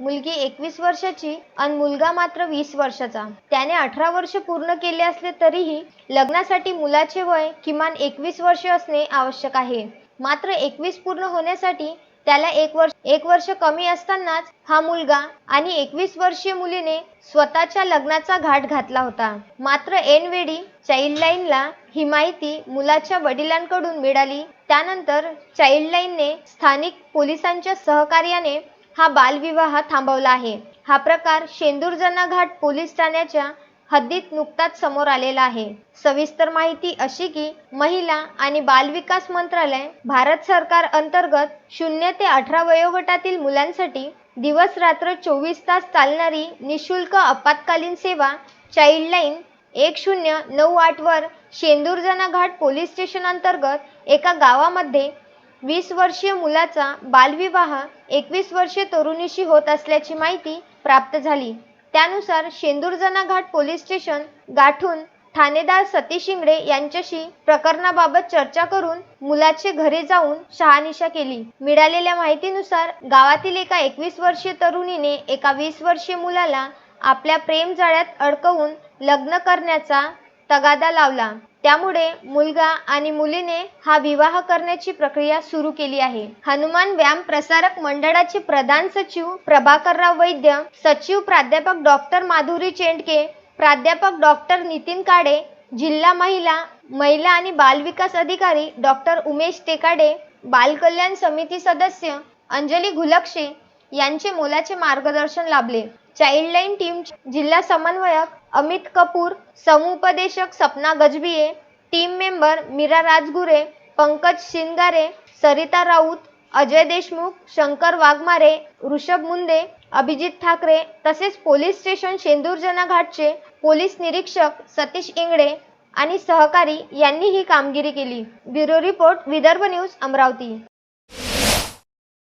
मुलगी एकवीस वर्षाची आणि मुलगा मात्र वीस वर्षाचा. त्याने अठरा वर्ष पूर्ण केले असले तरीही लग्नासाठी मुलाचे वय किमान एकवीस वर्ष असणे आवश्यक आहे. मात्र एकवीस पूर्ण होण्यासाठी त्याला एक वर्ष एक वर्ष कमी असतानाच हा मुलगा आणि एकवीस वर्षीय मुलीने स्वतःच्या लग्नाचा घाट घातला होता. मात्र ऐनवेळी चाइल्डलाईनला ही माहिती मुलाच्या वडिलांकडून मिळाली. त्यानंतर चाइल्डलाईनने स्थानिक पोलिसांच्या सहकार्याने हा बालविवाह थांबवला आहे. हा प्रकार शेंदूरजना घाट पोलीस ठाण्याच्या हद्दीत नुकताच समोर आलेला आहे. सविस्तर माहिती अशी की महिला आणि बालविकास मंत्रालय भारत सरकार अंतर्गत शून्य ते अठरा वयोगटातील मुलांसाठी दिवस रात्र चोवीस तास चालणारी निशुल्क आपत्कालीन सेवा चाइल्डलाईन एक शून्य नऊ आठवर शेंदूरजना घाट पोलीस स्टेशन अंतर्गत एका गावामध्ये वीस वर्षीय मुलाचा बालविवाह एकवीस वर्षीय तरुणीशी होत असल्याची माहिती प्राप्त झाली. त्यानुसार शेंदूरजना घाट पोलीस स्टेशन गाठून ठाणेदार सतीश इंगडे यांच्याशी प्रकरणाबाबत चर्चा करून मुलाचे घरी जाऊन शहानिशा केली. मिळालेल्या माहितीनुसार गावातील एका एकवीस वर्षीय तरुणीने एका वीस वर्षीय मुलाला आपल्या प्रेम जाळ्यात अडकवून लग्न करण्याचा तगादा लावला. त्यामुळे मुलगा आणि मुलीने हा विवाह करण्याची प्रक्रिया सुरू केली आहे. हनुमान व्यायाम प्रसारक मंडळाचे प्रधान सचिव प्रभाकरराव वैद्य सचिव प्राध्यापक डॉक्टर माधुरी चेंडके प्राध्यापक डॉक्टर नितीन काडे जिल्हा महिला महिला आणि बालविकास अधिकारी डॉक्टर उमेश टेकाडे बालकल्याण समिती सदस्य अंजली घुलक्षे यांचे मोलाचे मार्गदर्शन लाभले. चाइल्डलाईन टीम जिल्हा समन्वयक अमित कपूर समुपदेशक सपना गजबिये टीम मेंबर मीरा राजगुरे पंकज शिनगारे सरिता राऊत अजय देशमुख शंकर वाघमारे ऋषभ मुंदे अभिजित ठाकरे तसेच पोलीस स्टेशन शेंदूरजना घाटचे पोलीस निरीक्षक सतीश इंगळे आणि सहकारी यांनी ही कामगिरी केली. Bureau report Vidarbha news Amravati.